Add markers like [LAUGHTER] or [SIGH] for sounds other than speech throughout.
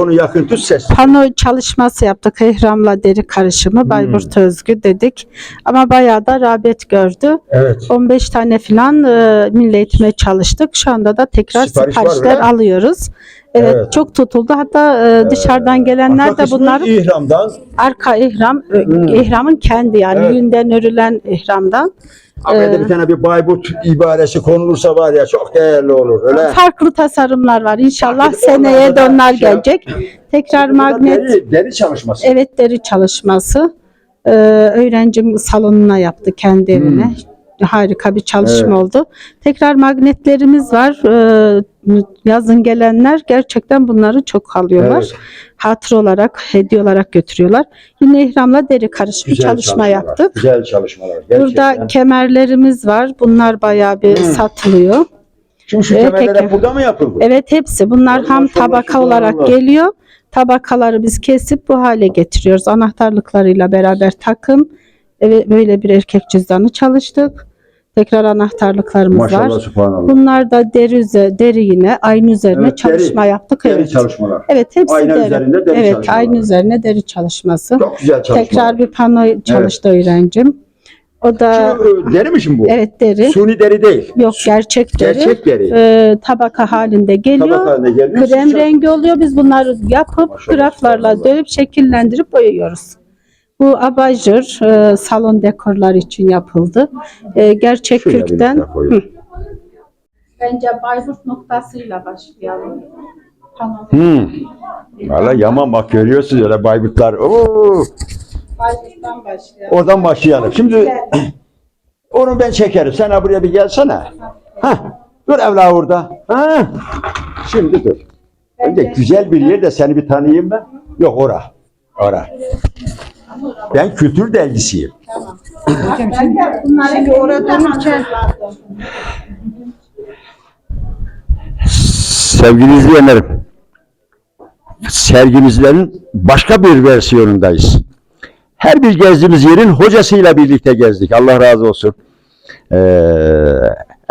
Onu yakın tut ses. Pano çalışması yaptık. Ehramla deri karışımı Bayburt özgü dedik. Ama bayağı da rağbet gördü. Evet. 15 tane falan e, milli eğitime çalıştık. Şu anda da tekrar Sipariş siparişler alıyoruz. Evet, Evet. çok tutuldu. Hatta e, dışarıdan gelenler Arka de bunlar ihramdan. arka ihram, Hmm. ihramın kendi yani Evet. yünden örülen ihramdan. Arkada Ee, bir tane bir Bayburt ibaresi konulursa var ya çok değerli olur. Öyle. Farklı tasarımlar var. İnşallah Farklı- seneye de onlar şey- gelecek. Tekrar magnet Deri, deri çalışması. Evet deri çalışması. Ee, öğrencim salonuna yaptı kendi evine. Harika bir çalışma. Evet. oldu. Tekrar magnetlerimiz var. Ee, yazın gelenler gerçekten bunları çok alıyorlar. Evet. Hatır olarak, hediye olarak götürüyorlar. Yine ihramla deri karışımı Güzel çalışma yaptık. Güzel çalışmalar. Burada Gerçekten. kemerlerimiz var. Bunlar bayağı bir Hmm. satılıyor. Şimdi şu kemerler hep burada mı yapıldı? Evet hepsi. Bunlar ham tabaka olarak geliyor. Tabakaları biz kesip bu hale getiriyoruz. Anahtarlıklarıyla beraber takım. Evet böyle bir erkek cüzdanı çalıştık. Tekrar anahtarlıklarımız Maşallah var. Bunlar da deri, üze- deri yine aynı üzerine Evet, deri. çalışma yaptık. Deri Evet. çalışmalar. Evet hepsi Ayna deri. üzerinde deri evet çalışmaları. aynı üzerine deri çalışması. Çok güzel çalışmalar. Tekrar bir pano çalıştı öğrencim. O da Şu, e, deri mi şimdi bu? evet deri. Suni deri değil. Yok gerçek deri. Gerçek deri. Ee, tabaka halinde geliyor. Tabak haline geliyor. Krem rengi oluyor. Biz bunları yapıp Maşallah, graflarla dövüp şekillendirip boyuyoruz. Bu abajur e, salon dekorları için yapıldı. E, gerçek Şöyle bir kürkten. koyayım. Bence Bayburt noktasıyla başlayalım. Tamam. Hmm. Valla yaman bak görüyorsunuz öyle Bayburtlar. Oo. Bayburt'tan başlayalım. Oradan başlayalım. Şimdi [CLEARS THROAT] onu ben çekerim. Sen ha buraya bir gelsene. Hah. Dur evla orada. Ha. Şimdi dur. Önce güzel bir yerde seni bir tanıyayım ben. Yok ora. Ora. Ben kültür dergisiyim. Bunları bir orada dururken Sevgili izleyenlerim, sergimizlerin başka bir versiyonundayız. Her bir gezdiğimiz yerin hocasıyla birlikte gezdik. Allah razı olsun. Ee,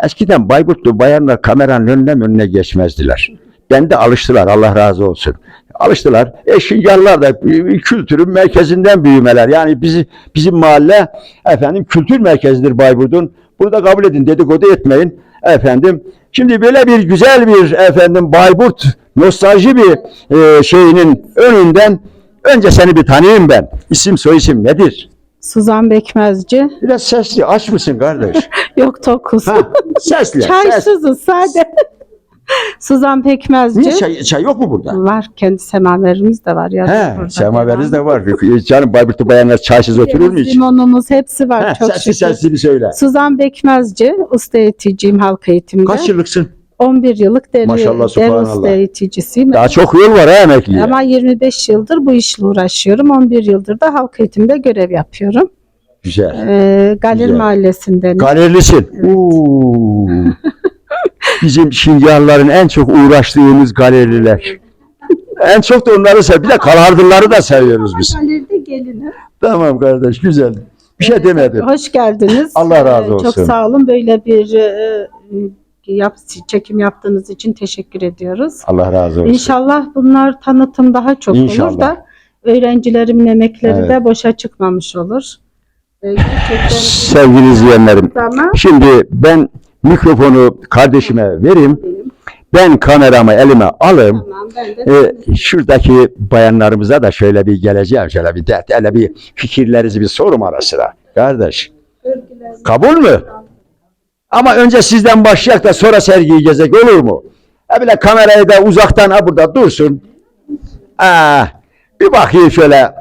eskiden Bayburtlu bayanlar kameranın önüne önüne geçmezdiler. Ben de alıştılar Allah razı olsun. Alıştılar. E Şingallar da kültürün merkezinden büyümeler. Yani bizi, bizim mahalle efendim kültür merkezidir Bayburt'un. Burada kabul edin dedikodu etmeyin efendim. Şimdi böyle bir güzel bir efendim Bayburt nostalji bir e, şeyinin önünden önce seni bir tanıyayım ben. İsim soyisim nedir? Suzan Bekmezci. Biraz sesli aç mısın kardeş? [LAUGHS] Yok tokuz. ha, sesli. ses. [LAUGHS] Çaysızız sade. [LAUGHS] Suzan Pekmezci. Niye çay, çay yok mu burada? Var. Kendi semaverimiz de var. yazık He, semaveriniz de var. Canım Bayburt'ta bayanlar çaysız oturur mu hiç? Limonumuz hepsi var. He, çok sesli şükür. sesli bir söyle. Suzan Bekmezci, usta eğiticiyim halk eğitimde. Kaç yıllıksın? 11 yıllık deri, Maşallah, subhanallah. usta eğiticisiyim. Daha çok yol var ha emekliye. Ama 25 yıldır bu işle uğraşıyorum. 11 yıldır da halk eğitimde görev yapıyorum. Güzel. Ee, Galer Güzel. Mahallesi'nden. Galerilisin. Oo. Bizim Şingalların en çok uğraştığımız galeriler. en çok da onları sev. Bir de Kalardırları da seviyoruz biz. Galeride gelinim. Tamam kardeş güzel. Bir şey demedim. Hoş geldiniz. Allah razı Ee, olsun. Çok sağ olun. Böyle bir e, e, yap, çekim yaptığınız için teşekkür ediyoruz. Allah razı olsun. İnşallah bunlar tanıtım daha çok İnşallah. olur da öğrencilerimin emekleri Evet. de boşa çıkmamış olur. Ee, Sevgili izleyenlerim. Şimdi ben mikrofonu kardeşime vereyim. Ben kameramı elime alayım. tamam ben de Ee, şuradaki bayanlarımıza da şöyle bir geleceğim. Şöyle bir dert, hele bir fikirlerinizi bir sorum ara sıra. Kardeş. Kabul mü? Ama önce sizden başlayak da sonra sergiyi gezek olur mu? Ha bile kamerayı da uzaktan ha burada dursun. Aa, bir bakayım şöyle.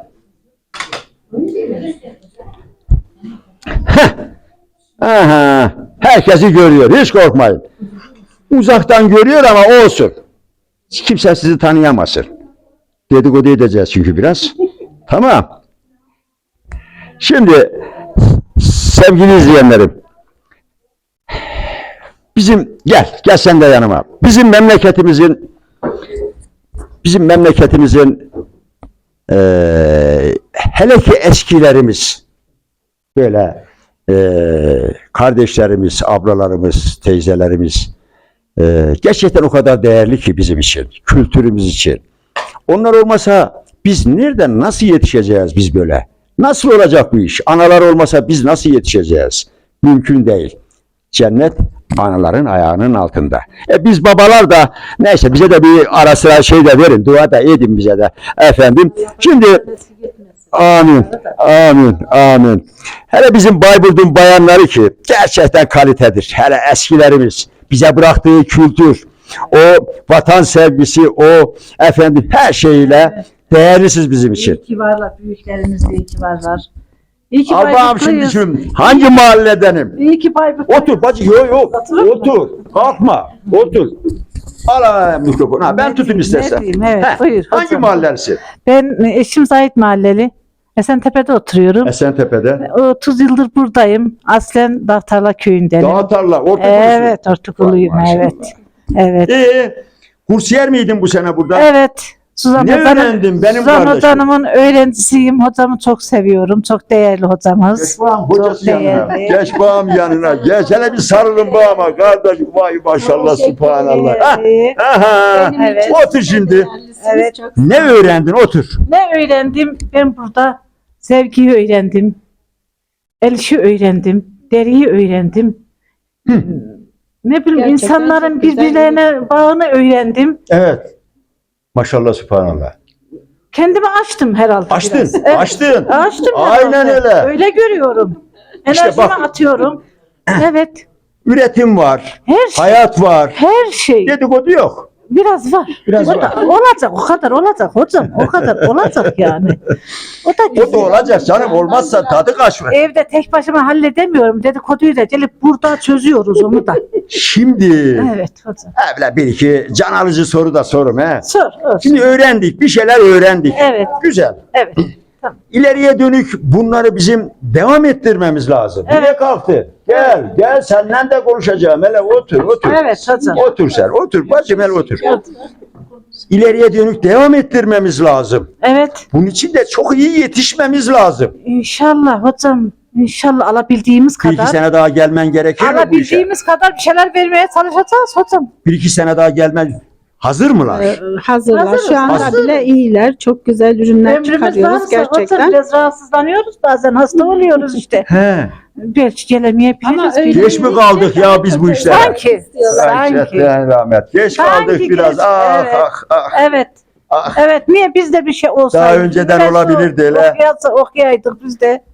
Heh. Aha, herkesi görüyor. Hiç korkmayın. Uzaktan görüyor ama olsun. Kimse sizi tanıyamasın. Dedikodu edeceğiz çünkü biraz. tamam. Şimdi sevgili izleyenlerim. Bizim gel, gel sen de yanıma. Bizim memleketimizin bizim memleketimizin eee hele ki eskilerimiz böyle eee, kardeşlerimiz, ablalarımız, teyzelerimiz eee, gerçekten o kadar değerli ki bizim için, kültürümüz için. Onlar olmasa biz nereden nasıl yetişeceğiz biz böyle? Nasıl olacak bu iş? Analar olmasa biz nasıl yetişeceğiz? Mümkün değil. Cennet anaların ayağının altında. E biz babalar da neyse bize de bir ara sıra şey de verin, dua da edin bize de efendim. Şimdi amin, amin, amin. Hele bizim Bayburt'un bayanları ki gerçekten kalitedir. Hele eskilerimiz bize bıraktığı kültür, o vatan sevgisi, o efendim her şeyiyle değerlisiz bizim için. İyi ki varlar. Büyüklerimiz de iyi ki varlar. İyi ki Allah'ım şimdi Bayburtluyuz. Hangi mahalledenim? İyi ki Bayburtluyuz. Otur bacı yok yok. Otur. Kalkma. Otur. Al mikrofonu. Ha, ben tutayım istersen. evet, Heh, buyur, Hangi hocam. Ben e, eşim Zahit Mahalleli. Esentepe'de oturuyorum. Esentepe'de. 30 yıldır buradayım. Aslen Dağtarla köyündenim. Dağ tarla. Orta Evet, Ortakuluyum. Evet. Evet. Ee, kursiyer miydin bu sene burada? Evet. Suzan Ne Hoca'nın- öğrendin benim Suzan kardeşim? Hoca'nın öğrencisiyim. Hocamı çok seviyorum. Çok değerli hocamız. Geç bağım hocası Çok yanına. değerli. Geç bağım yanına. Geç hele bir sarılın bağıma. Kardeş vay maşallah subhanallah. Ha, aha. Evet. Otur şimdi. Evet. Ne öğrendin? Otur. Ne öğrendim? Ben burada sevgiyi öğrendim. El işi öğrendim. Deriyi öğrendim. Ne bileyim Gerçekten insanların çok güzel birbirlerine bağını öğrendim. Evet. Maşallah subhanallah. Kendimi açtım herhalde. Açtın. biraz. Evet. Açtın. Açtım Aynen herhalde. öyle. Öyle görüyorum. İşte Enerjimi bak. atıyorum. [CLEARS THROAT] evet. Üretim var. Her şey. Hayat var. Her şey. Dedikodu yok. Biraz var. Biraz o var. Da, olacak. O kadar olacak hocam. O kadar olacak yani. O da O da güzel. olacak canım. Olmazsa tadı kaçmaz. Evde tek başıma halledemiyorum. Dedikoduyu da gelip burada çözüyoruz onu da. Şimdi Evet hocam. evle bir iki can alıcı soru da sorum he. Sor. olsun. Şimdi öğrendik. Bir şeyler öğrendik. Evet. Güzel. Evet. İleriye dönük bunları bizim devam ettirmemiz lazım. Evet. Niye kalktı? Gel, gel senden de konuşacağım. Hele otur, otur. Evet hocam. Otur sen, otur. Bacım hele otur. İleriye dönük devam ettirmemiz lazım. Evet. Bunun için de çok iyi yetişmemiz lazım. İnşallah hocam. İnşallah alabildiğimiz Bir iki kadar. sene daha gelmen gerekir mi bu işe? Alabildiğimiz kadar bir şeyler vermeye çalışacağız hocam. Bir iki sene daha gelmen hazır mılar? Ee, hazırlar. Hazırız, Şu anda hazırız. bile iyiler. Çok güzel ürünler Ömrümüz çıkarıyoruz varsa gerçekten. biraz rahatsızlanıyoruz bazen hasta oluyoruz işte. He. Belki gelemeyebiliriz. Ama öyle-. Geç mi kaldık ya biz bu işlere? Sanki. Sanki. Gerçekten rahmet. Geç Sanki kaldık biraz. geç, Ah, evet. ah, ah. Evet. Ah. Evet. Niye bizde bir şey olsaydı? Daha önceden Biraz olabilirdi hele. Okuyasa okuyaydık biz de.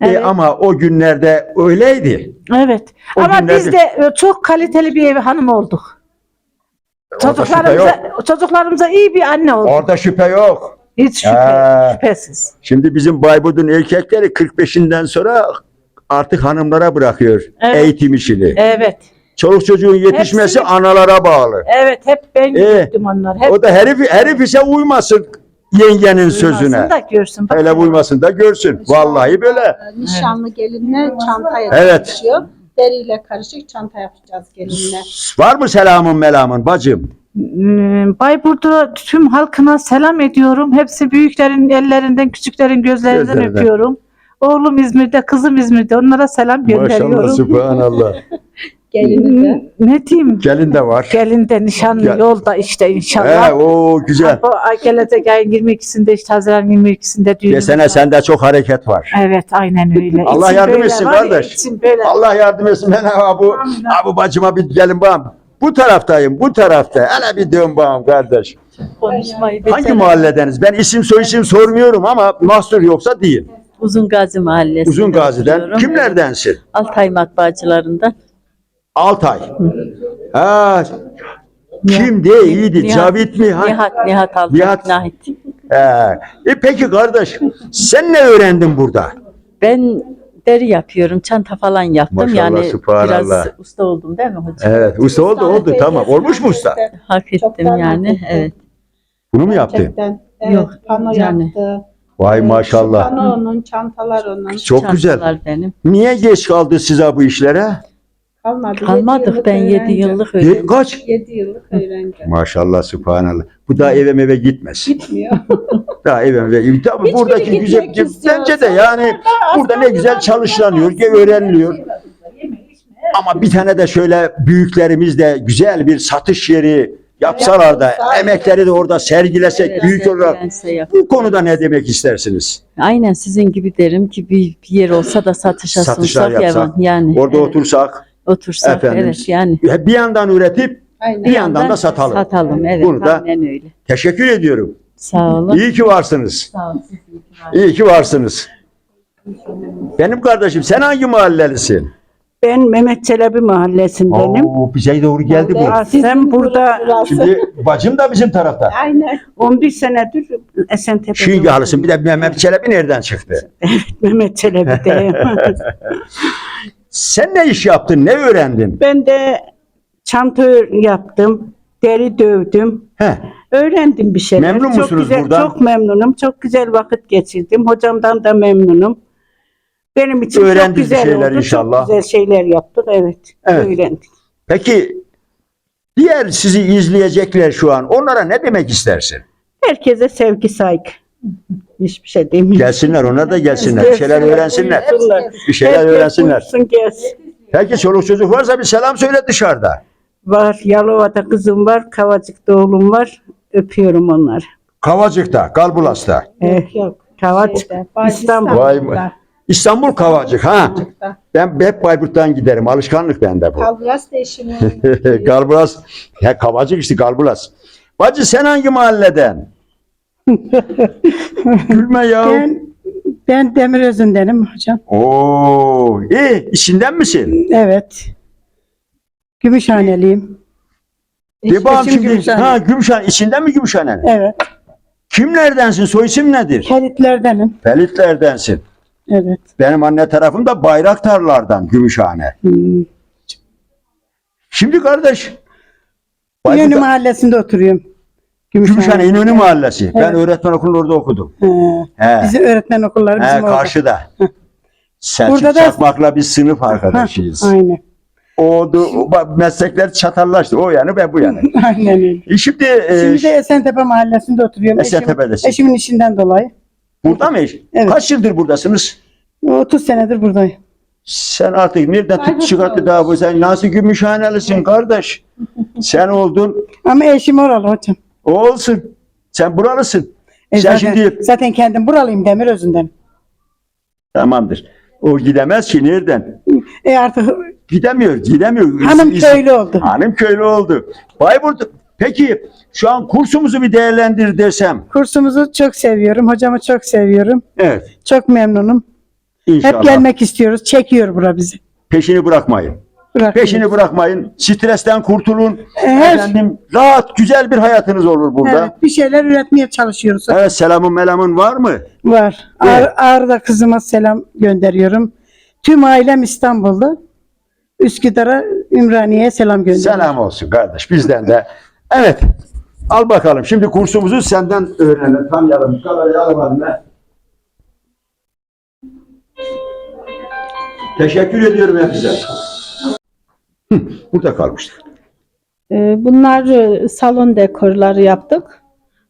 E, Evet. ama o günlerde öyleydi. Evet. O Ama günlerde- biz de e, çok kaliteli bir ev hanım olduk. Orada şüphe Çocuklarımıza, çocuklarımıza iyi bir anne olduk. Orada şüphe yok. Hiç şüphe, şüphesiz. Şimdi bizim Bayburt'un erkekleri 45'inden sonra artık hanımlara bırakıyor Evet. eğitim işini. Evet. Çoluk çocuğun yetişmesi Hepsini- analara bağlı. Evet hep ben Ee, gittim onlar. Hep O da herif, herif ise uymasın yengenin sözüne. Duymasın da görsün. Bak, Öyle uymasın da görsün. Vallahi böyle. Nişanlı gelinle çanta Evet. yapıyor. Deriyle karışık çanta yapacağız gelinle. Var mı selamın melamın bacım? Hmm, Bayburt'a tüm halkına selam ediyorum. Hepsi büyüklerin ellerinden, küçüklerin gözlerinden Gözlerinden. öpüyorum. Oğlum İzmir'de, kızım İzmir'de. Onlara selam gönderiyorum. subhanallah. [LAUGHS] Gelini de. Ne diyeyim? Gelin de var. Gelin de nişanlı Gel. yolda işte inşallah. He, o güzel. Bu ay- gelecek ayın 22'sinde işte Haziran 22'sinde düğünümüz Desene var. sende çok hareket var. Evet aynen öyle. Allah İçim yardım böyle etsin var ya, kardeş. içim böyle. Allah yardım etsin. Ben abu, abu bacıma bir gelin bağım. Bu taraftayım, bu tarafta. Hele bir dön bağım kardeş. Konuşmayı Hangi becerim. mahalledeniz? Ben isim soy isim sormuyorum ama mahsur yoksa değil. Uzun Gazi Mahallesi'nde Uzun Gazi'den. oturuyorum. Kimlerdensin? Altay matbaacılarından. Altay. Ha, kimdi? İyiydi. Nihat- Cavit mi? Ha? Nihat, Nihat Altay. Nihat. Nahit. He. E peki kardeş, sen ne öğrendin burada? Ben deri yapıyorum, çanta falan yaptım. Maşallah, yani biraz usta oldum değil mi hocam? Evet, usta oldu, oldu. Tamam. Olmuş mu usta? Hak ettim yani. Evet. Bunu mu yaptın? Gerçekten. Evet, Yok, pano yani. yaptı. Vay maşallah. Pano onun, çantalar onun. Çok güzel. Çantalar benim. Niye geç kaldı size bu işlere? Kalmadı. Yedi Kalmadık yıllık ben 7 öğrenci. yıllık öğrendim. kaç? 7 yıllık öğrenci. Maşallah, subhanallah. Bu da eve meve gitmez. Gitmiyor. [LAUGHS] Daha eve meve. Tabii Hiçbiri buradaki güzel, gitmek istiyor. bence de yani burada ne güzel çalışılanıyor, öğreniliyor. Ama bir tane de şöyle büyüklerimiz de güzel bir satış yeri yapsalar da emekleri de orada sergilesek büyük olarak yap- bu konuda ne demek istersiniz? Aynen sizin gibi derim ki bir, bir yer olsa da satışa Satışlar sunsak yapsak. Yani Orada evet, otursak otursak efendim, evet yani. bir yandan üretip Aynen. bir yandan da satalım. Satalım evet Bunu da- aynen öyle. Teşekkür ediyorum. Sağ olun. İyi ki varsınız. Sağ olun. İyi ki varsınız. Benim kardeşim sen hangi mahallelisin? Ben Mehmet Çelebi mahallesindenim. Oo, bize doğru geldi bu. Sen burada Şimdi bacım da bizim tarafta. Aynen. 11 senedir Esentepe'de Şimdi halısın bir de Mehmet Çelebi nereden çıktı? Mehmet Çelebi'deyim. [LAUGHS] Sen ne iş yaptın, ne öğrendin? ben de çanta yaptım, deri dövdüm. He, Öğrendim bir şeyler. Memnun çok musunuz güzel, buradan? Çok memnunum. Çok güzel vakit geçirdim. Hocamdan da memnunum. Benim için Öğrendiniz çok güzel şeyler oldu. inşallah. Çok güzel şeyler yaptık. Evet. Evet. Öğrendik. peki diğer sizi izleyecekler şu an. Onlara ne demek istersin? Herkese sevgi saygı. Hiçbir şey demeyeyim. Gelsinler, onlar da gelsinler. Bir şeyler öğrensinler. Bir şeyler Herkes öğrensinler. buyursun gelsin. Peki çoluk çocuk varsa bir selam söyle dışarıda. Var. Yalova'da kızım var. Kavacık'ta oğlum var. Öpüyorum onları. Kavacık'ta, Kalbulas'ta. Eh, Yok. Kavacık. Şeyde, İstanbul. Vay. İstanbul Kavacık ha. Ben hep Bayburt'tan giderim. Alışkanlık bende bu. Kalburas değişimi. Galbulas. Ya Kavacık işte Galbulas. Bacı sen hangi mahalleden? [LAUGHS] Gülme ya. Ben ben Demirözü'ndenim hocam. Oo, iyi. İçinden misin? Evet. Gümüşhaneliyim. De şimdi. Gümüşhane. Ha Gümüşhane. İçinden mi Gümüşhane? Evet. Kimlerdensin? Soy isim nedir? Kelitlerdenim. Felitlerdensin. Evet. Benim anne tarafım da Bayraktarlardan Gümüşhane. Hmm. Şimdi kardeş. İnönü Bayburt'ta- mahallesinde oturuyorum. Gümüşhane İnönü Mahallesi. Ben Evet. öğretmen okulunda orada okudum. He. He. Bizim öğretmen okulları bizim He, orada. karşıda. Selçuk Burada da- Çakmak'la biz sınıf Ha, arkadaşıyız. Aynen. O, meslekler çatallaştı. O yani ben bu yani. [LAUGHS] Aynen öyle. E şimdi, e, Şimdi de Esentepe mahallesinde oturuyorum. Eşim- Esentepe'desin. eşimin işinden dolayı. burada mı? eş? Evet. Kaç yıldır buradasınız? 30 senedir buradayım. Sen artık nereden tut çıkarttı daha bu? Sen nasıl gümüşhanelisin kardeş? [LAUGHS] Sen oldun. Ama eşim oralı hocam. Olsun. Sen buralısın. E Sen zaten, şimdi zaten kendim buralıyım Demirözü'nden. tamamdır. O gidemez ki nereden? E artık Gidemiyor, gidemiyor. hanım İz- köylü oldu. Hanım köylü oldu. Bayburt. Peki şu an kursumuzu bir değerlendir desem. Kursumuzu çok seviyorum. Hocamı çok seviyorum. Evet. Çok memnunum. İnşallah. Hep gelmek istiyoruz. Çekiyor bura bizi. Peşini bırakmayın. Bırak. Peşini bırakmayın. Stresten kurtulun. Her- Efendim rahat, güzel bir hayatınız olur burada. Evet, bir şeyler üretmeye çalışıyoruz. Evet, selamın melamın var mı? Var. Evet. Ağrı'da kızıma selam gönderiyorum. Tüm ailem İstanbul'da. Üsküdar'a, Ümraniye'ye selam gönderiyorum. Selam olsun kardeş bizden de. Evet. Al bakalım. Şimdi kursumuzu senden öğrenelim. Tanıyalım. Kamerayı alalım eline. Teşekkür ediyorum hepinize. Hı, Burada kalmıştık. Ee, Bunlar e, salon dekorları yaptık.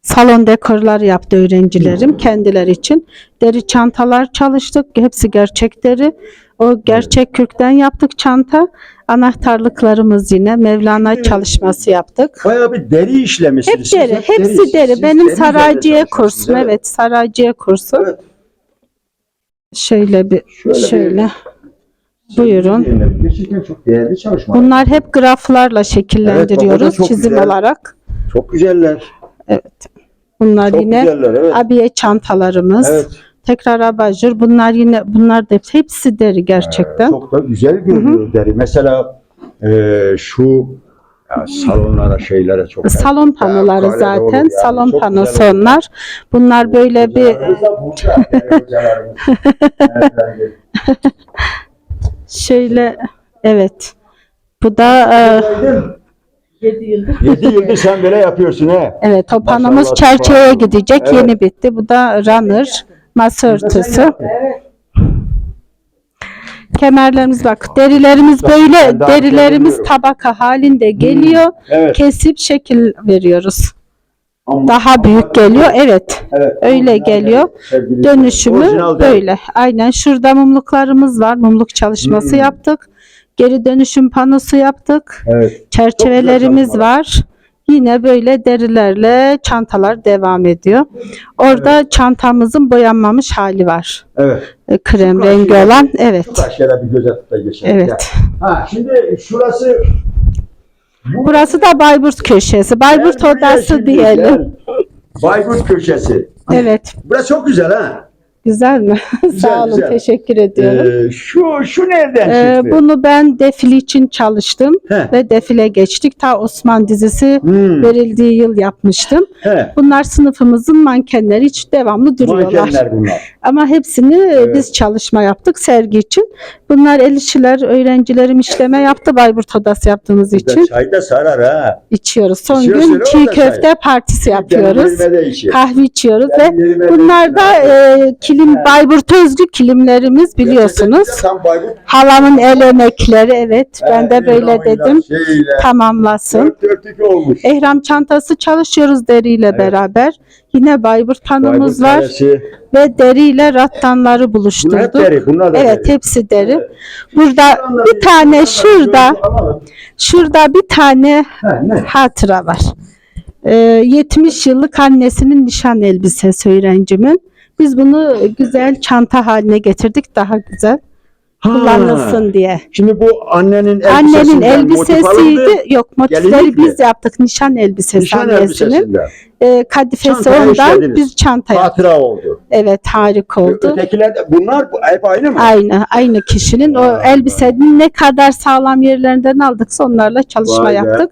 Salon dekorları yaptı öğrencilerim kendileri için. Deri çantalar çalıştık. Hepsi gerçek deri. O gerçek kürkten yaptık çanta. Anahtarlıklarımız yine Mevlana çalışması yaptık. Bayağı bir deri işlemişsiniz. Hep deri, Siz hepsi deri. siz Benim deri saraycıya kursum. çalışıyorsunuz, Evet, saraycıya kursum. Evet. Şöyle bir Şöyle bir- şöyle. Buyurun. Gerçekten çok değerli çalışma. Bunlar hep graflarla şekillendiriyoruz Evet, çok çizim güzel. olarak. Çok güzeller. Bunlar Çok yine güzeller evet. abiye çantalarımız. Evet. Tekrar abajur. Bunlar yine bunlar da hepsi deri gerçekten. Çok da güzel görünüyor deri. Mesela e, şu ya, salonlara şeylere çok Salon panoları Ya, zaten. yani. Salon Çok panosu onlar. Bunlar böyle bir [LAUGHS] şöyle evet. Bu da e, 7 yıldır sen böyle yapıyorsun he. evet o panomuz Maşallah, çerçeveye gidecek. Evet. Yeni bitti. Bu da runner. Masa örtüsü. Kemerlerimiz bak derilerimiz Ben böyle derilerimiz tabaka halinde geliyor. Evet. Kesip şekil veriyoruz. Ama- Daha büyük geliyor. Evet. Evet. Öyle geliyor. sevgili Dönüşümü Orijinal değil. böyle. Aynen şurada mumluklarımız var. Mumluk çalışması Hmm. yaptık. Geri dönüşüm panosu yaptık. Evet. Çerçevelerimiz var. Yine böyle derilerle çantalar devam ediyor. Orada çantamızın boyanmamış hali var. Evet. E, Krem Şu rengi olan. Evet. Şu bir göz atıp da geçelim. Evet. Ha şimdi şurası Burası da Bayburt köşesi. Bayburt odası diyelim. Bayburt köşesi. Evet. Burası çok güzel ha. Güzel mi? [LAUGHS] Sağ olun. güzel. Teşekkür ediyorum. Ee, şu şu nereden Ee, çıktı? bunu ben defile için çalıştım He. ve defile geçtik. Ta Osman dizisi Hmm, verildiği yıl yapmıştım. he. Bunlar sınıfımızın mankenleri hiç devamlı duruyorlar. Mankenler bunlar. [LAUGHS] Ama hepsini e, Evet. biz çalışma yaptık sergi için. Bunlar el işçiler, öğrencilerim işleme yaptı Bayburt Odası yaptığımız Burada için. çay da sarar ha. içiyoruz. Son İçiyorsun, gün o çiğ da çay. köfte partisi yapıyoruz. De içi. Kahve içiyoruz ve de bunlar içi. da e, kilim Bayburt özgü kilimlerimiz biliyorsunuz. Halamın el emekleri evet ben de böyle dedim Şeyle, tamamlasın. dört dörtlük olmuş. Ehram çantası çalışıyoruz deriyle beraber. Yine Bayburt panomuz Bayburt var Kalesi. ve deriyle rattanları Bunlar buluşturduk. deri. Bunlar da Evet deri. hepsi deri. Evet. Burada bir tane şurada şurada bir tane ne? hatıra var. Ee, 70 yıllık annesinin nişan elbisesi öğrencimin. Biz bunu güzel çanta haline getirdik daha güzel Ha, kullanılsın diye. Şimdi bu annenin Annenin motif alındı. elbisesiydi. Yok motifleri biz yaptık. Nişan elbisesi Nişan annesinin. Ee, kadifesi Çantaya ondan işlediniz. biz çanta yaptık. Hatıra oldu. Evet harika oldu. Ötekiler de bunlar bu- hep aynı mı? Aynı aynı kişinin o Vay be. elbisenin ne kadar sağlam yerlerinden aldıksa onlarla çalışma Vay be. yaptık.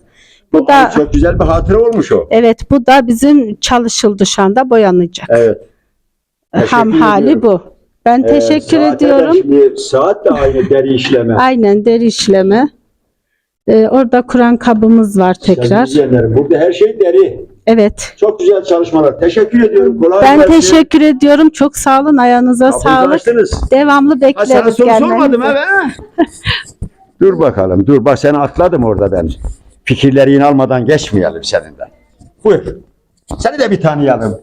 Bu Bu da çok güzel bir hatıra olmuş o. evet bu da bizim çalışıldı şu anda boyanacak. Evet. Teşekkür Ham hali ediyorum. bu. Ben Ee, teşekkür ediyorum. Şimdi saat de aynı deri işleme. [LAUGHS] Aynen deri işleme. Ee, orada Kur'an kabımız var Sevgili tekrar. izleyenlerim, Burada her şey deri. Evet. Çok güzel çalışmalar. Teşekkür ediyorum. Kolay Ben gelsin. teşekkür ediyorum. Çok sağ olun. Ayağınıza Kapıyı sağlık. açtınız. Devamlı Ha, sana bekleriz soru gelmenizi. sormadım ben. [LAUGHS] dur bakalım. Dur bak seni atladım orada ben. Fikirlerini almadan geçmeyelim seninle. Buyur. Seni de bir tanıyalım.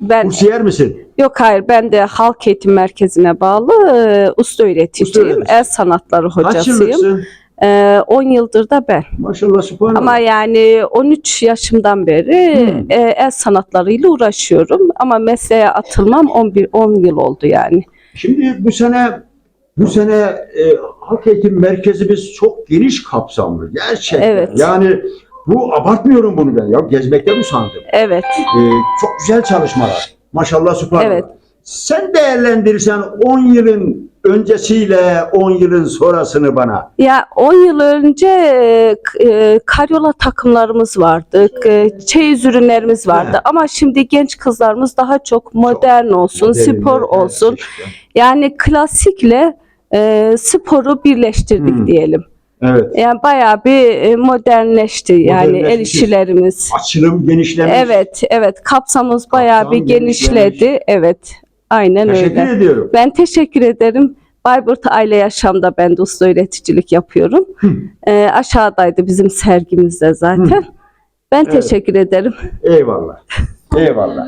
Ben Kursiyer misin? yok hayır ben de halk eğitim merkezine bağlı e, usta öğreticiyim. öğretici. El sanatları Kaç hocasıyım. yıllıksın? E, 10 yıldır da ben. Maşallah subhanallah. Ama yani 13 yaşımdan beri Hmm. e, el sanatlarıyla uğraşıyorum ama mesleğe atılmam 11 10 yıl oldu yani. Şimdi bu sene bu sene e, halk eğitim merkezimiz çok geniş kapsamlı gerçekten. Evet. Yani bu abartmıyorum bunu ben ya gezmekten usandım. Evet. E, çok güzel çalışmalar. Maşallah subhanallah. Evet. Sen değerlendirirsen 10 yılın öncesiyle 10 yılın sonrasını bana. Ya 10 yıl önce e, e, karyola takımlarımız vardı, e, çeyiz ürünlerimiz vardı. He. Ama şimdi genç kızlarımız daha çok modern olsun, Moderninde, spor evet, olsun. işte. Yani klasikle e, sporu birleştirdik Hmm. diyelim. Evet. Yani bayağı bir e, modernleşti yani el işçilerimiz. Açılım genişlemiş. Evet, evet kapsamımız bayağı Kapsam bir genişledi. genişlemiş. Evet, aynen Teşekkür öyle. ediyorum. Ben teşekkür ederim. Bayburt Aile Yaşam'da ben de usta öğreticilik yapıyorum. Ee, aşağıdaydı bizim sergimizde zaten. Ben Evet. teşekkür ederim. Eyvallah. Eyvallah.